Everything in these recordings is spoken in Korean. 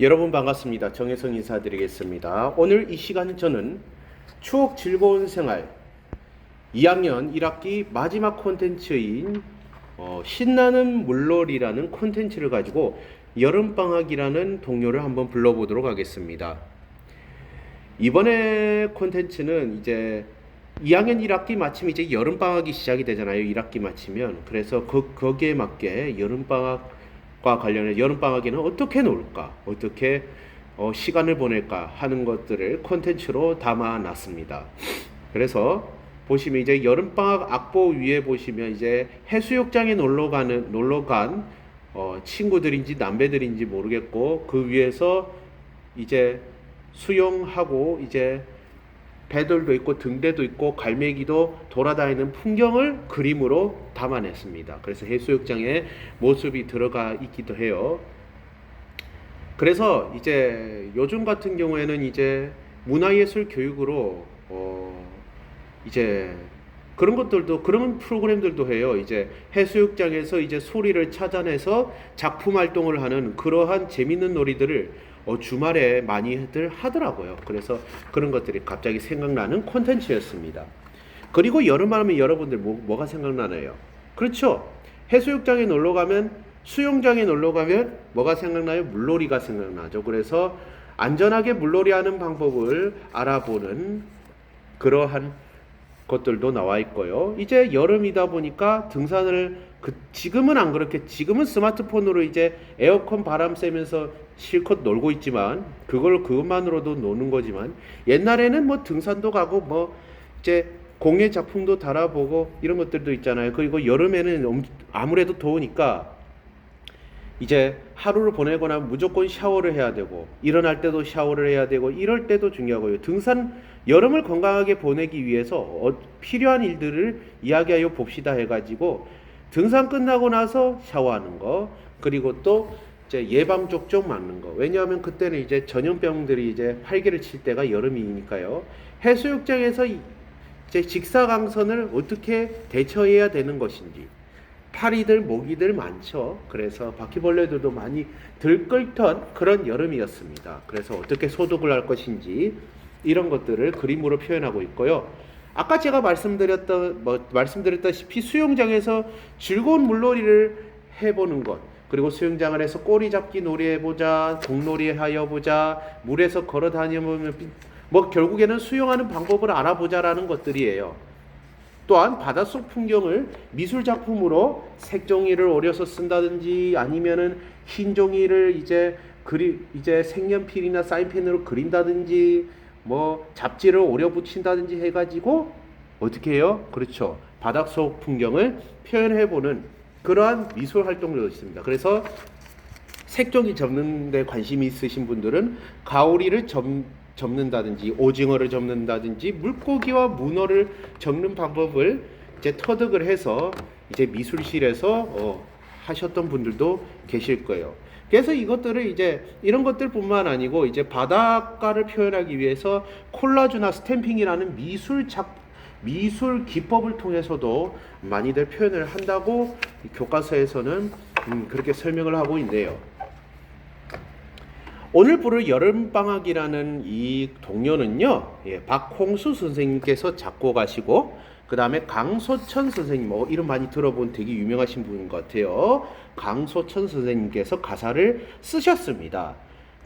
여러분 반갑습니다. 정혜성 인사드리겠습니다. 오늘 이 시간 저는 추억 즐거운 생활 2학년 1학기 마지막 콘텐츠인 어, 신나는 물놀이라는 콘텐츠를 가지고 여름방학이라는 동료를 한번 불러보도록 하겠습니다. 이번에 콘텐츠는 이제 2학년 1학기 마치면 이제 여름방학이 시작이 되잖아요. 1학기 마치면. 그래서 그, 거기에 맞게 여름방학 과 관련해 여름방학에는 어떻게 놀까? 어떻게 어, 시간을 보낼까? 하는 것들을 콘텐츠로 담아놨습니다. 그래서 보시면 이제 여름방학 악보 위에 보시면 이제 해수욕장에 놀러 가는, 놀러 간 어, 친구들인지 남배들인지 모르겠고 그 위에서 이제 수영하고 이제 배들도 있고 등대도 있고 갈매기도 돌아다니는 풍경을 그림으로 담아냈습니다. 그래서 해수욕장의 모습이 들어가 있기도 해요. 그래서 이제 요즘 같은 경우에는 이제 문화예술 교육으로 어 이제 그런 것들도 그런 프로그램들도 해요. 이제 해수욕장에서 이제 소리를 찾아내서 작품 활동을 하는 그러한 재밌는 놀이들을 어, 주말에 많이들 하더라고요. 그래서 그런 것들이 갑자기 생각나는 콘텐츠였습니다. 그리고 여름하면 여러분들 뭐, 뭐가 생각나나요? 그렇죠. 해수욕장에 놀러 가면 수영장에 놀러 가면 뭐가 생각나요? 물놀이가 생각나죠. 그래서 안전하게 물놀이 하는 방법을 알아보는 그러한 것들도 나와 있고요. 이제 여름이다 보니까 등산을 그 지금은 안 그렇게 지금은 스마트폰으로 이제 에어컨 바람 쐬면서 실컷 놀고 있지만 그걸 그것만으로도 노는 거지만 옛날에는 뭐 등산도 가고 뭐 이제 공예 작품도 달아보고 이런 것들도 있잖아요. 그리고 여름에는 엄- 아무래도 더우니까 이제 하루를 보내거나 무조건 샤워를 해야 되고 일어날 때도 샤워를 해야 되고 이럴 때도 중요하고요. 등산 여름을 건강하게 보내기 위해서 어, 필요한 일들을 이야기하여 봅시다 해가지고 등산 끝나고 나서 샤워하는 거 그리고 또 이제 예방 접종 맞는 거 왜냐하면 그때는 이제 전염병들이 이제 활개를 칠 때가 여름이니까요. 해수욕장에서 이- 이제 직사광선을 어떻게 대처해야 되는 것인지 파리들, 모기들 많죠. 그래서 바퀴벌레들도 많이 들끓던 그런 여름이었습니다. 그래서 어떻게 소독을 할 것인지 이런 것들을 그림으로 표현하고 있고요. 아까 제가 말씀드렸던 뭐 말씀드렸다시피 수영장에서 즐거운 물놀이를 해보는 것 그리고 수영장을 해서 꼬리 잡기 놀이 해보자 공놀이 하여 보자 물에서 걸어 다니면 뭐 결국에는 수영하는 방법을 알아보자라는 것들이에요. 또한 바닷속 풍경을 미술 작품으로 색종이를 오려서 쓴다든지 아니면은 흰 종이를 이제 그리 이제 색연필이나 사인펜으로 그린다든지 뭐 잡지를 오려 붙인다든지 해가지고 어떻게 해요? 그렇죠. 바닷속 풍경을 표현해 보는 그러한 미술 활동도 있습니다. 그래서 색종이 접는 데 관심이 있으신 분들은 가오리를 접, 접는다든지 오징어를 접는다든지 물고기와 문어를 접는 방법을 이제 터득을 해서 이제 미술실에서 어, 하셨던 분들도 계실 거예요. 그래서 이것들을 이제 이런 것들뿐만 아니고 이제 바닷가를 표현하기 위해서 콜라주나 스탬핑이라는 미술 작 미술 기법을 통해서도 많이들 표현을 한다고 이 교과서에서는 음, 그렇게 설명을 하고 있네요. 오늘 부를 여름방학이라는 이 동요는요, 예, 박홍수 선생님께서 작곡하시고, 그 다음에 강소천 선생님, 뭐, 이름 많이 들어본 되게 유명하신 분인 것 같아요. 강소천 선생님께서 가사를 쓰셨습니다.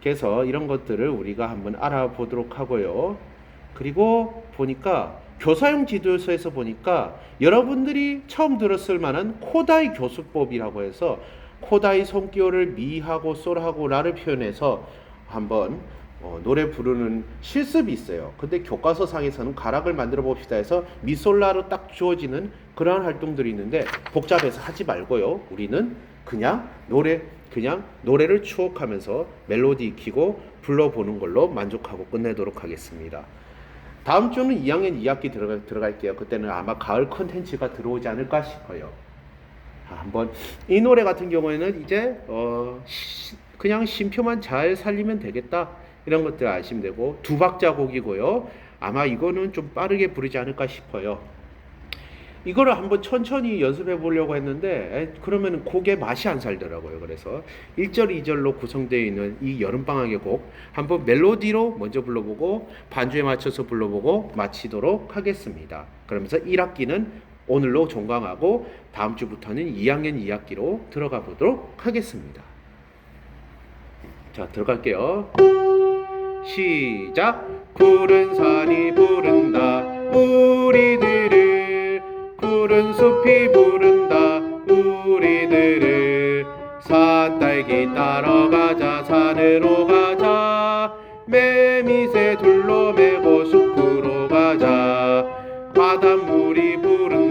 그래서 이런 것들을 우리가 한번 알아보도록 하고요. 그리고 보니까 교사용 지도서에서 보니까 여러분들이 처음 들었을 만한 코다이 교수법이라고 해서 코다이 손기호를 미하고 솔하고 라를 표현해서 한번 어, 노래 부르는 실습이 있어요. 근데 교과서 상에서는 가락을 만들어 봅시다 해서 미솔라로 딱 주어지는 그러한 활동들이 있는데 복잡해서 하지 말고요. 우리는 그냥 노래 그냥 노래를 추억하면서 멜로디 익히고 불러보는 걸로 만족하고 끝내도록 하겠습니다. 다음 주는 2학년 2학기 들어가, 들어갈게요. 그때는 아마 가을 컨텐츠가 들어오지 않을까 싶어요. 아, 한번 이 노래 같은 경우에는 이제 어, 시- 그냥 심표만 잘 살리면 되겠다 이런 것들 아시면 되고 두 박자 곡이고요. 아마 이거는 좀 빠르게 부르지 않을까 싶어요. 이거를 한번 천천히 연습해 보려고 했는데 에, 그러면 곡의 맛이 안 살더라고요. 그래서 1절, 2절로 구성되어 있는 이 여름방학의 곡 한번 멜로디로 먼저 불러보고 반주에 맞춰서 불러보고 마치도록 하겠습니다. 그러면서 1학기는 오늘로 종강하고 다음 주부터는 2학년 2학기로 들어가 보도록 하겠습니다. 자, 들어갈게요. 시작. 푸른 산이 부른다. 우리들을 푸른 숲이 부른다. 우리들을 산딸기 따러 가자. 산으로 가자. 매미새 둘러 매고 숲으로 가자. 바닷물이 부른다.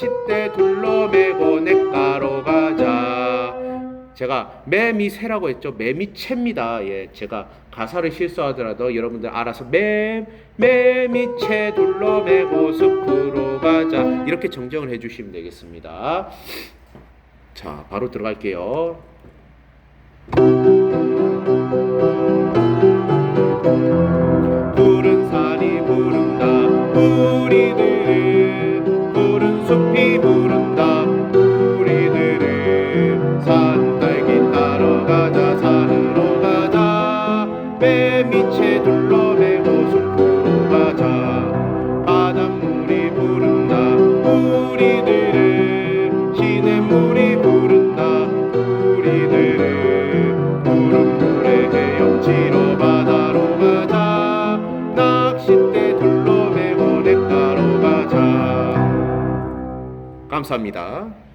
낚싯대 둘러매고 냇가로 가자. 제가 매미새라고 했죠. 매미채입니다. 예 제가 가사를 실수하더라도 여러분들 알아서 매 매미채 둘러매고 숲으로 가자. 이렇게 정정을 해주시면 되겠습니다. 자 바로 들어갈게요 매미채 둘러매고 숲으로 가자 바닷물이 부른다. 우리들을 시냇물이 부른다. 우리들을 푸른 물에 헤엄치러 바다로 가자. 낚싯대 둘러매고 냇가로 가자. 감사합니다.